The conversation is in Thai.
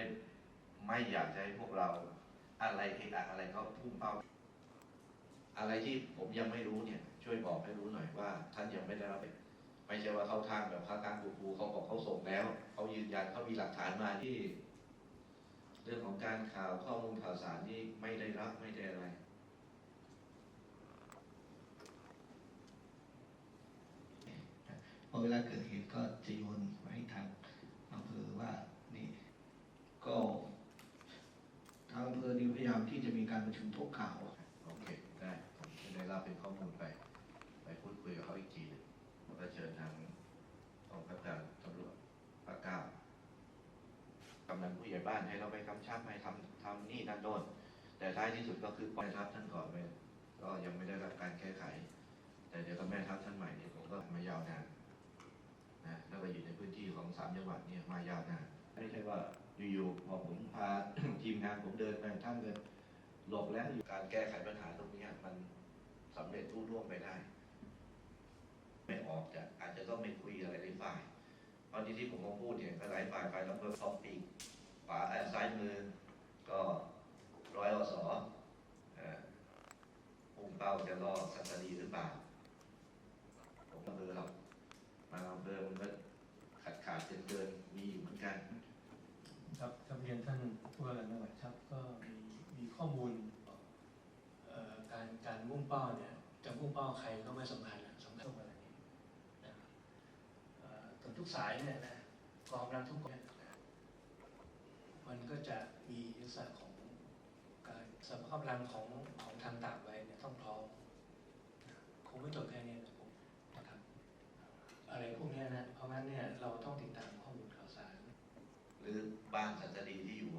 เลยไม่อยากจะให้พวกเราอะไรเอะอะอะไรก็พุ่งเป้า อะไรที่ผมยังไม่รู้เนี่ย ช่วยบอกให้รู้หน่อยว่า ท่านยังไม่ได้รับไม่ใช่ว่าเข้าทางแบบข้าการกูกูเขาบอกเขาส่งแล้วเขายืนยันเขามีหลักฐานมาที่ เรื่องของการข่าวข้อมูลข่าวสารนี่ไม่ได้รับไม่ได้อะไรพอเวลาเกิดเหตุก็จะโยนมาให้ทางอำเภอว่านี่ ก็ทางอำเภอนี่พยายาม ที่จะมีการประชุมทบข่าวโอเค ได้ผมจะได้รับเป็นข้อมูลไป ไปพูดคุยกับเขาอีกทีหนึ่งแล้วก็เชิญทางกองพัฒการตำรวจภาคเก้ากำนันผู้ใหญ่บ้านให้เราไปกำชับให้ทำทำนี่นั่นโน่นแต่ท้ายที่สุดก็คือปล่อยทัพท่านก่อนไปก็ยังไม่ได้รับการแก้ไข แต่เดี๋ยวกับแม่ทัพท่านใหม่เนี่ยผมก็มายาวนานนะแล้วก็อยู่ในพื้นที่ของสามจังหวัดเนี่ยมายาวนานไม่ใช่ว่าอยู่ๆพอผมพา ทีมงานผมเดินไปท่านเดิน หลบแล้วอยู่การแก้ไขปัญหาตรงนี้มันสำเร็จรุ่ร่วงไปได้ ไม่ออกจะอาจจะต้องไม่คุยอะไรหลายฝ่ายเพราะที่ที่ผมมาพูดเนี่ยก็หลายฝ่ายฝ่ายลำเภอสองปีกขวาเอ่อซ้ายมือ ก็ร้อยอสเอ่อปุ่มเป้าจะรอสัตดีหรือเปล่าผมอำเภอหรอกบางอำเภอมันก็ขาดขาดเกินเกินมีอยู่เหมือนกัน ครับกับเรียนท่านผู้ว่าการจังหวัดครับก็มีลเอ่อการการมุ่ง เป้าเนี่ยจะมุ่งเป้าใครก็ไม่สำคัญนะสำคัญกว่านี้นะครับเอ่อแต่ทุกสายเนี่ยนะกองกำลังทุกกองมันก็จะมีลักษณะของการสภาพกำลังของของทางต่างไว้เนี่ยต้องพร้อมคงไม่จบแค่นี้นะผมนะครับอะไรพวกนี้นะเพราะงั้นเนี่ยเราต้องติดตามข้อมูลข่าวสาร หรือบ้านสัตดีที่อยู่